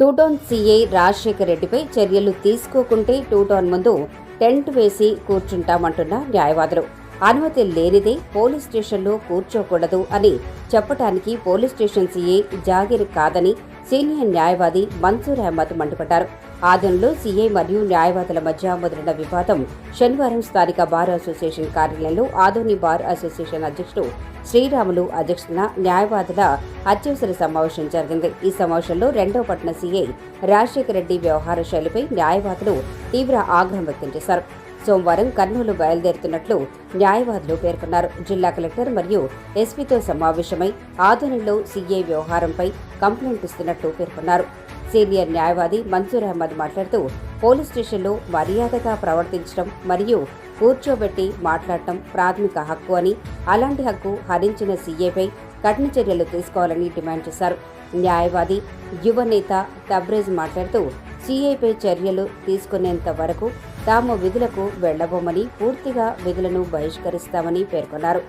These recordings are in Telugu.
టూటౌన్ సీఐ రాజశేఖర్ రెడ్డిపై చర్యలు తీసుకోకుంటే టూటౌన్ ముందు టెంట్ వేసి కూర్చుంటామంటున్న న్యాయవాదులు. అనుమతి లేనిదే పోలీస్ స్టేషన్లో కూర్చోకూడదు అని చెప్పటానికి పోలీస్ స్టేషన్ సీఐ జాగిర్ కాదని సీనియర్ న్యాయవాది మన్సూర్ అహ్మద్ మండిపడ్డారు. ఆదంలో సీఐ మరియు న్యాయవాదుల మధ్య మొదలైన వివాదం శనివారం స్థానిక బార్ అసోసియేషన్ కార్యాలయంలో ఆదోని బార్ అసోసియేషన్ అధ్యక్షుడు శ్రీరాములు అధ్యక్షతన న్యాయవాదుల అత్యవసర సమావేశం జరిగింది. ఈ సమావేశంలో రెండవ పట్టణ సీఐ రాజశేఖర రెడ్డి వ్యవహార శైలిపై న్యాయవాదులు తీవ్ర ఆగ్రహం వ్యక్తం చేశారు. సోమవారం కర్నూలు బయలుదేరుతున్నట్లు న్యాయవాదులు పేర్కొన్నారు. జిల్లా కలెక్టర్ మరియు ఎస్పీతో సమావేశమై ఆధునంలో సీఏ వ్యవహారంపై కంప్లైంట్ ఇస్తున్నట్లు పేర్కొన్నారు. సీనియర్ న్యాయవాది మన్సూర్ అహ్మద్ మాట్లాడుతూ పోలీస్ స్టేషన్లో మర్యాదగా ప్రవర్తించడం మరియు కూర్చోబెట్టి మాట్లాడటం ప్రాథమిక హక్కు అని అలాంటి హక్కు హరించిన సీఏపై కఠిన చర్యలు తీసుకోవాలని డిమాండ్ చేశారు. న్యాయవాది యువ నేత తబ్రేజ్ మాట్లాడుతూ సీఐపై చర్యలు తీసుకునేంత వరకు తాము విధులకు వెళ్ళబోమని పూర్తిగా విధులను బహిష్కరిస్తామని పేర్కొన్నారు.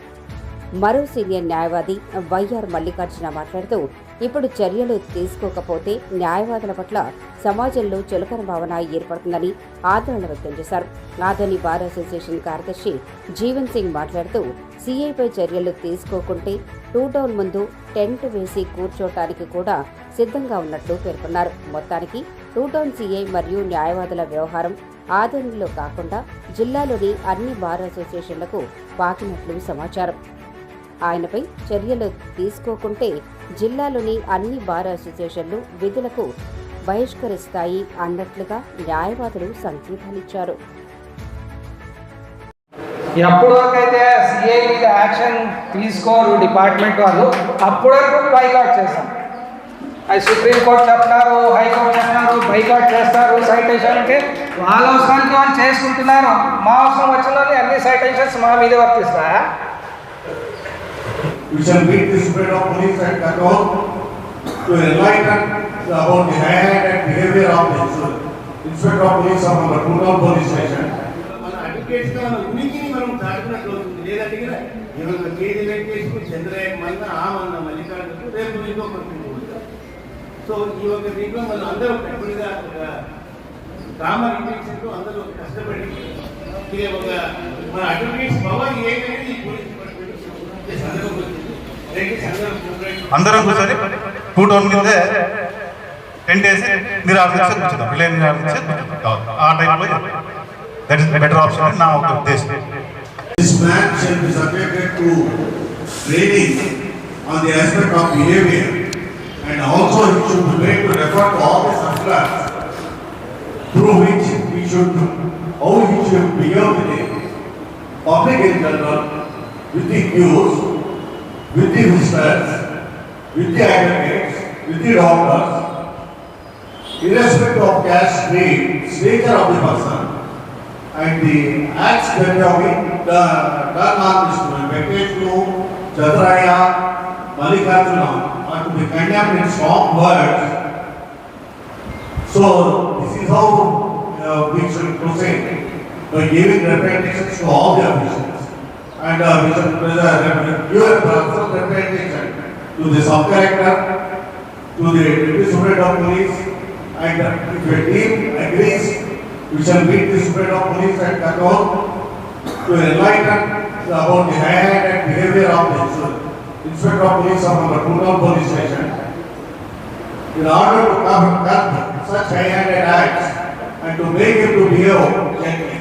మరో సీనియర్ న్యాయవాది వైఆర్ మల్లికార్జున మాట్లాడుతూ ఇప్పుడు చర్యలు తీసుకోకపోతే న్యాయవాదుల పట్ల సమాజంలో చులకన భావన ఏర్పడుతుందని ఆందోళన వ్యక్తం చేశారు. ఆధోని బార్ అసోసియేషన్ కార్యదర్శి జీవన్ సింగ్ మాట్లాడుతూ సీఐపై చర్యలు తీసుకోకుంటే టూ టౌన్ ముందు టెంట్ వేసి కూర్చోటానికి కూడా సిద్ధంగా ఉన్నట్లు పేర్కొన్నారు. మొత్తానికి టూ టౌన్ సీఐ మరియు న్యాయవాదుల వ్యవహారం ఆధోనిలో కాకుండా జిల్లాలోని అన్ని బార్ అసోసియేషన్లకు పాకినట్లు సమాచారం. ఆయనపై చర్యలు తీసుకోకుంటే జిల్లాలోని అన్ని బార్ అసోసియేషన్లు విధులకు బహిష్కరిస్తాయి అన్నట్లుగా న్యాయవాదులు సంకేతాలిచ్చారు. ఎప్పటి వరకు అయితే సిఐ మీద యాక్షన్ తీసుకోరు డిపార్ట్మెంట్ వాళ్ళు. అప్పటి వరకు బైకాట్ చేస్తాం. అది సుప్రీంకోర్టు చెప్తారు హైకోర్టు చెప్తారు బైకాట్ చేస్తారు సైటేషన్ అంటే వాళ్ళ అవసరానికి వాళ్ళు చేసుకుంటున్నారు. మా అవసరం వచ్చిన వాళ్ళు అన్ని సైటేషన్స్ మా మీద వర్తిస్తాయా? We shall meet the Supreme of Police at Kannur to enlighten about the high-handed behavior of the Inspector of Police of our Kurnool Police Station. మన అడ్వకేట్స్గా మన ఉనికిని మనం దాటినట్లు అవుతుంది. లేదంటే కదా ఏమైనా కేజీ వెంకటేశ్వర చంద్రయ్య మన్న ఆ మన్న మల్లికార్జున రేపు ఇంకొక సో ఈ ఒక దీంట్లో మనం అందరూ కట్టుబడిగా ఒక కామన్ ఇంటెన్షన్తో అందరూ కష్టపడి ఇది ఒక మన అడ్వకేట్స్ పవర్ ఏంటనేది ఈ పోలీస్ డిపార్ట్మెంట్ సందర్భం వచ్చింది దయచేసి అందరం కూర్చొని టూ టౌన్ కిందే టెంట్ వేసి మీరు ఆఫీస్ కూర్చుందాం విలేజ్ ఆఫీస్ కూర్చుందాం ఆ టైంలో దట్ ఇస్ బెటర్ ఆప్షన్ అని నా ఒక ఉద్దేశం This man shall be subjected to training on the aspect of behavior and also it should be made to refer to all the circulars through which we should, how we should behave with the public in general, with the queues, with the visitors, with the advocates, with the doctors, irrespective of caste, creed, stature of the person, and the acts that have been done on this Venkateshlu, Chadraya, Mallikarjuna are to be condemned in strong words. So this is how uh, we should proceed by giving representations to all the officials. and uh, Mr. President, you have transferred the attention to the sub-collector, to the Deputy Superintendent of Police, and if a team agrees, we shall meet the Superintendent of Police at Kakao to enlighten about the hand and behavior of the Inspector of Police of our Kurgan Police Station. In order to combat such high-handed acts and to make him to behave gently.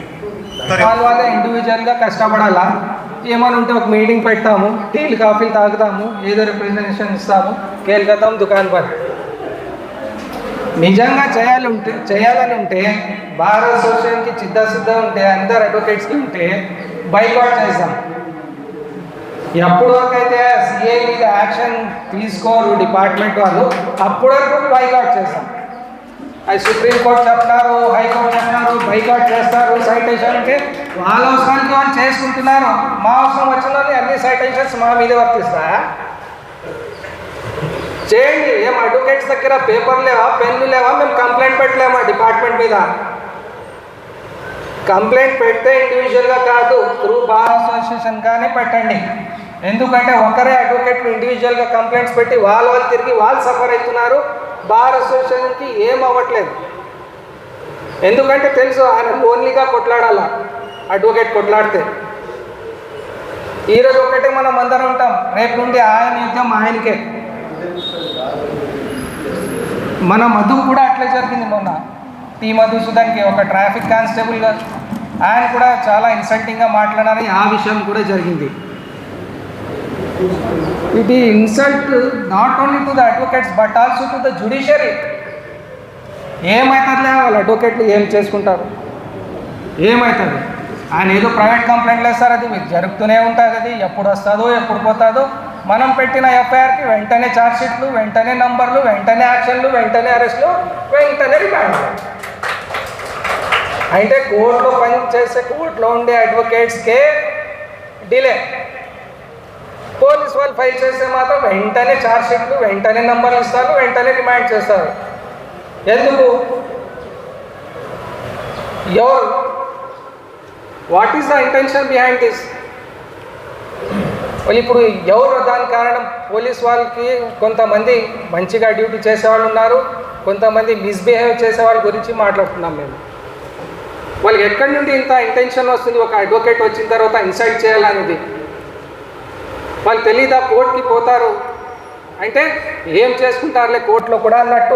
काल वाला का कष्ट पडाला ఏమైనా ఉంటే ఒక మీటింగ్ పెడతాము టీలు కాఫీలు తాగుతాము ఏదో రిప్రజెంటేషన్ ఇస్తాము కేల్కతాం దుకాన్ పని. నిజంగా చేయాలి ఉంటే చేయాలని ఉంటే భారత అసోసియేషన్కి చిత్తశుద్ధ ఉంటే అందరు అడ్వకేట్స్కి ఉంటే బైకాట్ చేస్తాం. ఎప్పటి వరకు అయితే సిఐ మీద యాక్షన్ తీసుకోరు డిపార్ట్మెంట్ వాళ్ళు అప్పటివరకు బైకాట్ చేస్తాం. అది సుప్రీంకోర్టు చెప్తారు హైకోర్టు చెప్తారు బైకాట్ చేస్తారు సైటేషన్ అంటే వాళ్ళ అవసరానికి వాళ్ళు చేసుకుంటున్నారు. మా అవసరం వచ్చిన అన్ని సైటేషన్స్ మా మీద వర్తిస్తాయా? చేయండి. ఏం అడ్వకేట్స్ దగ్గర పేపర్ లేవా పెన్ను లేవా? మేము కంప్లైంట్ పెట్టలేమా డిపార్ట్మెంట్ మీద? కంప్లైంట్ పెడితే ఇండివిజువల్గా కాదు త్రూ బార్ అసోసియేషన్ కానీ పెట్టండి. ఎందుకంటే ఒకరే అడ్వకేట్ ఇండివిజువల్గా కంప్లైంట్స్ పెట్టి వాళ్ళు వాళ్ళు తిరిగి వాళ్ళు సఫర్ అవుతున్నారు. బార్ అసోసియేషన్కి ఏం అవ్వట్లేదు. ఎందుకంటే తెలుసు ఆయన ఓన్లీగా కొట్లాడాల అడ్వకేట్ కొట్లాడితే. ఈరోజు ఒకటే మనం అందరం ఉంటాం రేపు నుండి ఆయన యుద్ధం ఆయనకే. మన మధు కూడా అట్లే జరిగింది మొన్న. టీ మధుసూదన్కి ఒక ట్రాఫిక్ కానిస్టేబుల్గా ఆయన కూడా చాలా ఇన్సల్టింగ్గా మాట్లాడారని ఆ విషయం కూడా జరిగింది. ఇది insult not only to the advocates but also to the judiciary ఏమవుతుందిలే వాళ్ళు అడ్వకేట్లు ఏం చేసుకుంటారు? ఏమవుతుంది ఆయన ఏదో ప్రైవేట్ కంప్లైంట్లు వేస్తారు అది మీకు జరుగుతూనే ఉంటుంది అది ఎప్పుడు వస్తుందో ఎప్పుడు పోతుందో. మనం పెట్టిన ఎఫ్ఐఆర్కి వెంటనే ఛార్జ్షీట్లు వెంటనే నంబర్లు వెంటనే యాక్షన్లు వెంటనే అరెస్ట్లు వెంటనే రిమాండ్ అంటే కోర్టులో పని చేసే కోర్టులో ఉండే అడ్వకేట్స్కే డిలే పోలీస్ వాళ్ళు ఫైల్ చేస్తే మాత్రం వెంటనే ఛార్జ్షీట్లు వెంటనే నంబర్లు ఇస్తారు వెంటనే రిమాండ్ చేస్తారు. ఎందుకు? ఎవరు? What is the intention behind this వాళ్ళు ఇప్పుడు ఎవరు దాని కారణం? పోలీస్ వాళ్ళకి కొంతమంది మంచిగా డ్యూటీ చేసేవాళ్ళు ఉన్నారు. కొంతమంది మిస్బిహేవ్ చేసే వాళ్ళ గురించి మాట్లాడుతున్నాం మేము. వాళ్ళకి ఎక్కడి నుండి ఇంత ఇంటెన్షన్ వస్తుంది? ఒక అడ్వకేట్ వచ్చిన తర్వాత ఇన్సల్ట్ చేయాలనేది. వాళ్ళు తెలీదా కోర్టుకి పోతారు? అంటే ఏం చేసుకుంటారులే కోర్టులో కూడా అన్నట్టు.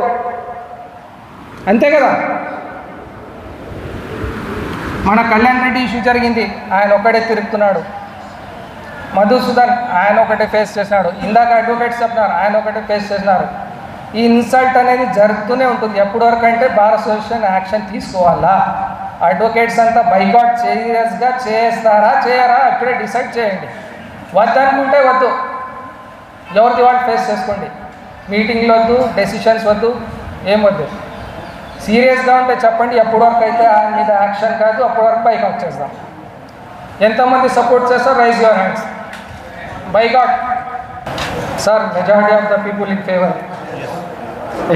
అంతే కదా? మన కళ్యాణ్ రెడ్డి ఇష్యూ జరిగింది. ఆయన ఒక్కడే తిరుగుతున్నాడు. మధుసూదన్ ఆయన ఒకటే ఫేస్ చేసినాడు. ఇందాక అడ్వకేట్స్ చెప్పినారు ఆయన ఒకటే ఫేస్ చేసినారు. ఈ ఇన్సల్ట్ అనేది జరుగుతూనే ఉంటుంది. ఎప్పటి వరకు అంటే భారత సొల్యూషన్ యాక్షన్ తీసుకోవాలా? అడ్వకేట్స్ అంతా బైకాట్ సీరియస్గా చేస్తారా చేయరా? అప్పుడే డిసైడ్ చేయండి. వద్దనుకుంటే వద్దు. ఎవరిది వాళ్ళు ఫేస్ చేసుకోండి. మీటింగ్లు వద్దు డెసిషన్స్ వద్దు ఏం వద్దు. సీరియస్గా ఉంటే చెప్పండి ఎప్పటి వరకు అయితే ఆయన మీద యాక్షన్ కాదు అప్పటి వరకు బైకాట్ చేద్దాం ఎంతమంది సపోర్ట్ చేస్తారు raise your hands boycott sir majority of the people in favour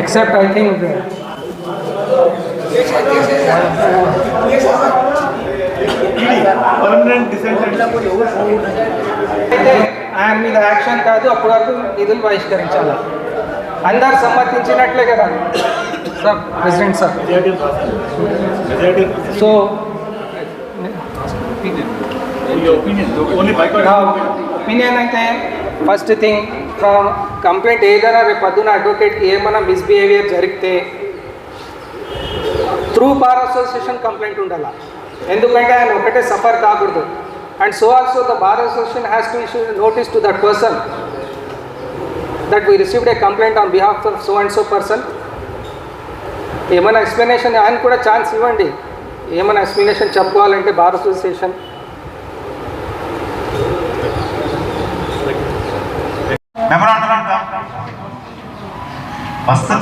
except I think permanent dissent అయితే ఆయన మీద యాక్షన్ కాదు అప్పటి వరకు నిధులు బహిష్కరించాలి. అందరు సమ్మతించినట్లే కదా. Sir president sir. So opinion అయితే ఫస్ట్ థింగ్ ఫ్రమ్ కంప్లైంట్ ఏదైనా రేపు పొద్దున అడ్వకేట్కి ఏమైనా మిస్బిహేవియర్ జరిగితే త్రూ బార్ అసోసియేషన్ కంప్లైంట్ ఉండాలి? ఎందుకంటే ఆయన ఒకటే సఫర్ కాకూడదు. And so also the bar association has to issue notice to that person that we received a complaint on behalf of so and so person ఏమైనా ఎక్స్ప్లెనేషన్ ఆయన కూడా ఛాన్స్ ఇవ్వండి. ఏమైనా ఎక్స్ప్లెనేషన్ చెప్పుకోవాలంటే బార్ అసోసియేషన్ మెమరాండం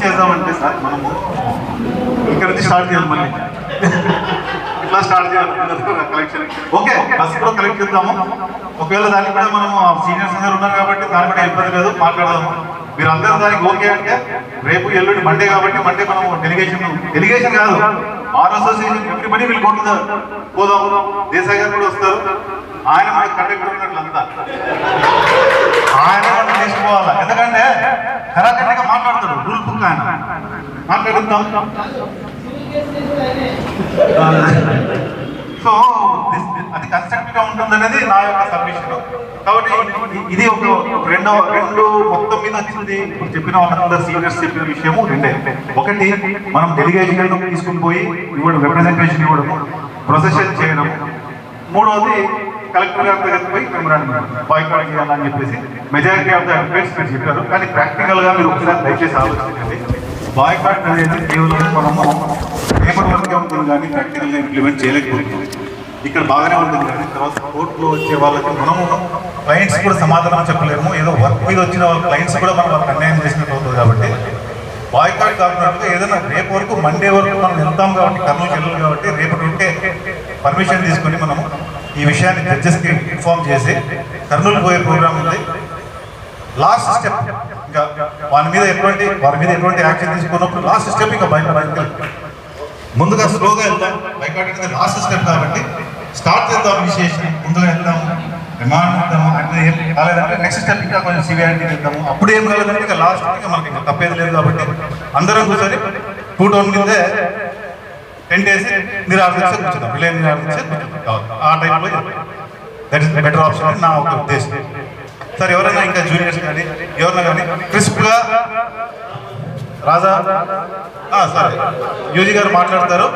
చేద్దామంటే సార్ మనము. ఇక్కడ నుంచి స్టార్ట్ చేయాలి మళ్ళీ. ఇట్లా స్టార్ట్ చేయాలి కలెక్షన్ ఓకే బస్ కూడా కలెక్ట్ చేద్దాము. ఒకవేళ దానికి కూడా మనము సీనియర్స్ అందరూ ఉన్నారు కాబట్టి దాని కూడా ఇబ్బంది లేదు మాట్లాడదాము. మీరు అందరూ దానికి ఓకే అంటే రేపు ఎల్లుండి మండే కాబట్టి మండే మనం డెలిగేషన్ డెలిగేషన్ కాదు ఆర్ అసోసియేషన్ ఎవ్రీబడి వీళ్ళు కొంటుందా పోదాం దేశాయ్ గారు కూడా వస్తారు. ఆయన మనకు కండక్టర్ ఉన్నట్లంతా ఆయన మనం తీసుకోవాలా ఎందుకంటే కరాఖండిగా మాట్లాడతాడు రూల్ బుక్ ఆయన. మాట్లాడుతాం సో అది కన్స్ట్రక్టివ్గా ఉంటుంది అనేది నా యొక్క సబ్మిషన్ కాబట్టి ఇది ఒక రెండో రెండు మొత్తం మీద వచ్చింది. ఇప్పుడు చెప్పిన వాళ్ళందరూ సీనియర్స్ చెప్పిన విషయము రెండే. ఒకటి మనం డెలిగేషన్ తీసుకుని పోయి ఇవ్వడం రిప్రజెంటేషన్ ఇవ్వడం ప్రొసెషన్ చేయడం. మూడవది కలెక్టర్ గారి దగ్గరికి పోయి మెమరాండం బాయ్కాట్ చేయాలని చెప్పేసి మెజారిటీ ఆఫ్ ద అడ్వకేట్స్ మీరు చెప్పారు. కానీ ప్రాక్టికల్గా మీరు ఒకసారి దయచేసి ఆలోచించండి. బాయ్కాట్ అనేది కేవలం మనము పేపర్ వర్క్ ఉంటుంది కానీ ప్రాక్టికల్గా ఇంప్లిమెంట్ చేయలేకపోతుంది ఇక్కడ బాగానే ఉంటుంది కానీ తర్వాత కోర్టులో వచ్చే వాళ్ళకి మనము క్లయింట్స్ కూడా సమాధానం చెప్పలేము. ఏదో వర్క్ మీద వచ్చిన వాళ్ళ క్లయింట్స్ కూడా మనం వాళ్ళకి అన్యాయం చేసినట్టు అవుతుంది కాబట్టి బాయ్కాట్ కాకుండా ఏదైనా రేపు వరకు మండే వరకు మనం వెళ్తాం కాబట్టి కర్నూలు వెళ్ళాలి కాబట్టి రేపటి ఉంటే పర్మిషన్ తీసుకొని మనము ఈ విషయాన్ని జడ్జెస్కి ఇన్ఫార్మ్ చేసి కర్నూలు పోయే ప్రోగ్రామ్ ఉంది. లాస్ట్ స్టెప్ వారి మీద ఎటువంటి వారి మీద ఎటువంటి యాక్షన్ తీసుకున్నప్పుడు లాస్ట్ స్టెప్ ఇంకా బయట బయటకు ముందుగా స్లోగా వెళ్దాం. బైకాట్ లాస్ట్ స్టెప్ కాబట్టి స్టార్ట్ చేద్దాం విశేషం ముందుగా వెళ్దాము రిమాండ్ ఇద్దాము అంటే ఏం కాలేదంటే నెక్స్ట్ స్టెప్ ఇంకా కొంచెం సివియారిటీ ఇద్దాము అప్పుడు ఏం కాలేదంటే ఇంకా లాస్ట్ ఇంకా మనకి ఇంకా తప్పేది లేదు కాబట్టి అందరం కూర్చొని టూ టౌన్ మీదే టెన్ డేస్ నిరాశించి కూర్చుందాం. విలయం నిరాశించి ఆ టైంలో దట్ ఇస్ బెటర్ ఆప్షన్ నా ఒక ఉద్దేశం. సార్ ఎవరైనా ఇంకా జూనియర్స్ కానీ ఎవరైనా కానీ క్రిస్ప్గా రాజా? ఆ, సరే. యూజీ గారు మాట్లాడతారు.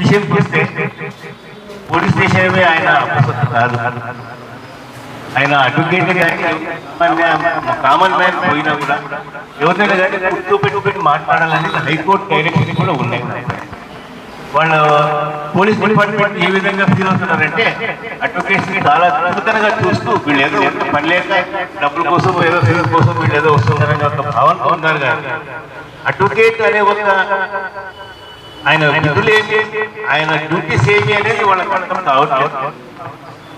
విషయం చూస్తే పోలీస్ స్టేషన్ ఆయన కాదు. ఆయన అడ్వకేట్ కానీ కామన్ మ్యాన్ పోయినా కూడా ఎవరినైనా కానీ గుర్తు పెట్టుకుని మాట్లాడాలని హైకోర్టు డైరెక్షన్ కూడా ఉన్నాయి. వాళ్ళు పోలీస్ డిపార్ట్మెంట్ ఏ విధంగా ఫీల్ అవుతున్నారంటే అడ్వకేట్స్ చాలా అద్భుతంగా చూస్తూ వీళ్ళు ఏదో పని లేక డబ్బుల కోసం ఏదో ఫీజు కోసం వీళ్ళు ఏదో వస్తున్నారని ఒక భావనతో ఉన్నారు కానీ అడ్వకేట్ అనే ఒక ఆయన విధులేమి ఆయన డ్యూటీస్ ఏమి అనేది వాళ్ళకి అర్థం కావచ్చు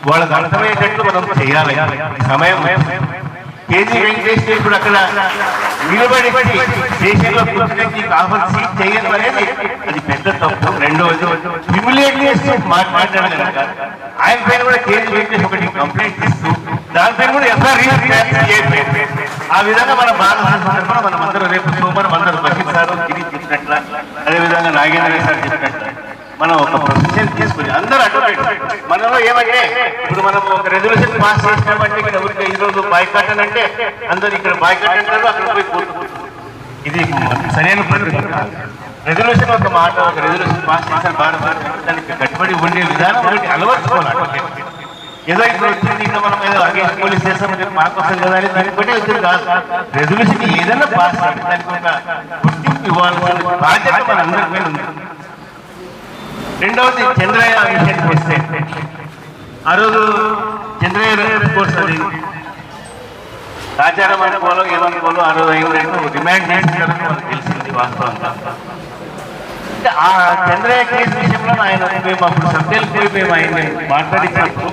వాళ్ళకి అర్థమయ్యేటట్లు మనం చేయాలి. సమయం కేజీ వెంకటేష్ ఇప్పుడు అక్కడ నిలబడి దేశంలో పుస్తకానికి కావాల్సి చేయడం అనేది అది పెద్ద తప్పు. రెండవది హ్యూమిలేట్ చేస్తూ మాట్లాడాడు కనుక. ఆయన పైన కూడా కేజీ వెంకటేశ్వర ఒకటి కంప్లైంట్ ఇస్తూ దానిపైన కూడా ఎఫ్ఐఆర్ ఆ విధంగా మన భారత సందర్భంలో మనం అందరూ రేపు సోమవారం అందరూ బషీర్ సార్ గిరి చెప్పినట్ల అదేవిధంగా నాగేంద్ర సార్ చెప్పినట్టు మనం ఒక ప్రొసెషన్ తీసుకుని అందరూ అడ్వకేట్ మనలో ఏమంటే ఇప్పుడు మనం ఒక రెజల్యూషన్ పాస్ చేసినామంటే ఇక్కడ ఊరికే ఈ రోజు బాయ్కాట్ అని అంటే అందరూ ఇక్కడ బాయ్కాట్ అంటారు అక్కడ పోయి కూర్చుంటారు. ఇది సరైన పద్ధతి రెజల్యూషన్ ఒక మాట ఒక రెజల్యూషన్ పాస్ చేశారు భారత దానికి కట్టుబడి ఉండే విధానం ఒకటి అలవర్చుకోవాలి ఏదో ఇప్పుడు వచ్చింది ఇంకా మనం ఏదో అగేన్స్ పోలీస్ చేస్తామని చెప్పి మా కోసం కదా అని దానికి బట్టి వచ్చింది కాదు. రెజల్యూషన్ ఏదైనా పాస్ చేయాలి. దానికి ఒక గుర్తింపు ఇవ్వాల్సిన బాధ్యత మన అందరి మీద ఉంది. రెండవది చంద్రయ్య విషయానికి వస్తే ఆ రోజు చంద్రయ్య కోర్స్ అది రాజారాం అనుకోవాలో ఏమనుకోవాలో ఆ రోజు అయిందంటూ రిమాండ్ చేస్తారని మనకు తెలిసింది వాస్తవంగా. అంటే ఆ చంద్రయ్య కేసు విషయంలో ఆయన మేము అప్పుడు సభ్యులు పోయి మేము ఆయన మాట్లాడించినప్పుడు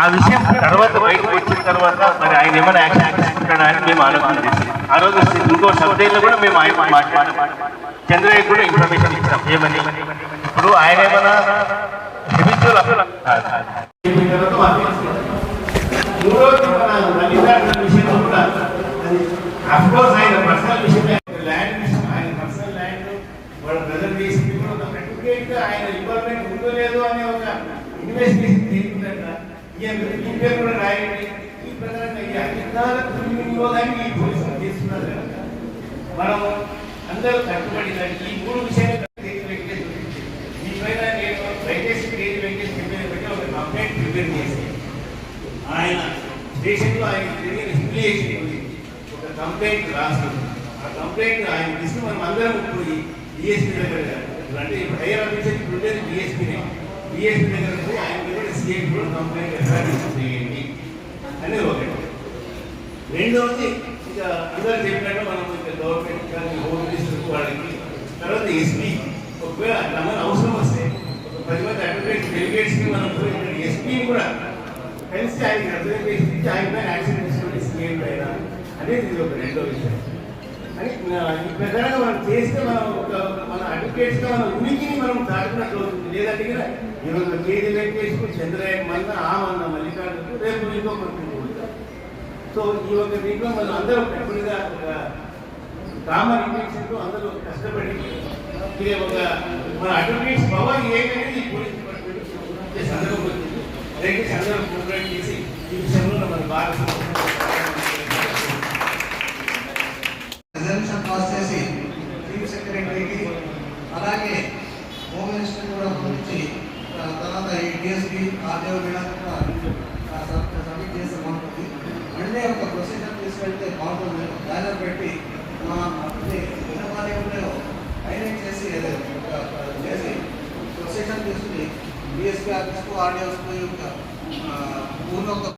ఆ విషయం తర్వాత బయటకు వచ్చిన తర్వాత మరి ఆయన ఏమైనా యాక్షన్ తీసుకుంటాడా అని మేము ఆలోచన చేసి ఆ రోజు ఇంకో సబ్జెక్ట్లో కూడా మేము ఆయన మాట్లాడాం. చంద్రయ్య కూడా ఇన్ఫర్మేషన్ ఇచ్చాం ఏమని ఇప్పుడు ఆయన ఏమైనా habitual మూడోది మన మల్లికార్జున విషయంలో కూడా అది అఫ్కోర్స్ ఆయన పర్సనల్ విషయమే ల్యాండ్ విషయం ఆయన పర్సనల్ ల్యాండ్ వాళ్ళ ప్రజెంట్ చేసింది కూడా ఒక సర్టిఫికేట్ ఆయన ఇన్వాల్వ్మెంట్ ఉందో లేదో అనే ఒక ఇన్వెస్టిగేషన్ తీసుకుంటాట ఈయన ఈ పేరు కూడా రాయండి ఈ ప్రకారంగా ఈ అధికార దుర్వినియోగాన్ని ఈ పోలీసులు చేస్తున్నారు కనుక మనం అందరూ కట్టుబడి ఈ మూడు విషయాలు దీనిపైన నేను దయచేసి క్రియేటివ్ వెంకటేష్ ఒక కంప్లైంట్ ప్రిపేర్ చేసి ఆయన స్టేషన్లో ఆయన జరిగిన హిమిలియేషన్ గురించి ఒక కంప్లైంట్ రాస్తుంది ఆ కంప్లైంట్ ఆయన తీసుకుని మనం అందరం పోయి డిఎస్పీ దగ్గర అంటే హైయర్ ఆఫీసర్ ఇప్పుడు ఉండేది డిఎస్పీనే డిఎస్పీ దగ్గర పోయి ఆయన దగ్గర సిఐ కూడా కంప్లైంట్ ఎస్టాబ్లిష్ చేయండి. అనేది ఒకటి రెండవది ఇక అందరూ చెప్పినట్టు మనం గవర్నమెంట్ కానీ హోమ్ మినిస్టర్ వాళ్ళకి తర్వాత ఎస్పీ. ఒకవేళ మన అవసరం వస్తే ఒక పది మంది అడ్వకేట్ డెలిగేట్స్కి మనం పోయి ఎస్పీ కూడా కలిసి ఆయన అడ్వకేట్ ఇచ్చి ఆయన పైన యాక్షన్ తీసుకోండి సీఎం పైన అనేది ఇది ఒక రెండో విషయం. అని ఈ ప్రకారంగా మనం చేస్తే మనం ఒక మన అడ్వకేట్స్గా మన ఉనికిని మనం దాటుకున్నట్లు అవుతుంది. లేదంటే కదా ఈరోజు కేజీ వెంకటేశ్వర చంద్రయ్య మన్న ఆమన్న మల్లికార్జున రేపు ఇంకో ఉంటారు సో ఈ ఒక దీంట్లో మనం అందరం ఎప్పుడుగా కామన్ ఇంటెన్షన్తో అందరూ కష్టపడి ఇది ఒక మన అడ్వకేట్స్ పవర్ ఏంటనేది ఈ పోలీస్ డిపార్ట్మెంట్ సందర్భం వచ్చింది. దయచేసి అందరూ కోఆపరేట్ చేసి ఈ విషయంలో మన భారత రిజల్యూషన్ పాస్ చేసి చీఫ్ సెక్రటరీకి అలాగే హోమ్ మినిస్టర్ కూడా పంపించి తర్వాత ఈ డిఎస్పీ ఆర్దేవ్ మీద కూడా ఆ సబ్- సబ్మిట్ చేస్తే బాగుంటుంది వెంటనే ఒక ప్రొసీజర్ తీసుకెళ్తే బాగుంటుంది బ్యానర్ పెట్టి మా విన్నపాలు ఏమున్నాయో హైలైట్ చేసి అదే ఒక- ఒక చేసి ప్రొసీజర్ తీసుకుని డిఎస్పీ ఆఫీస్కు ఆర్డీఓస్కు ఊర్లో ఒక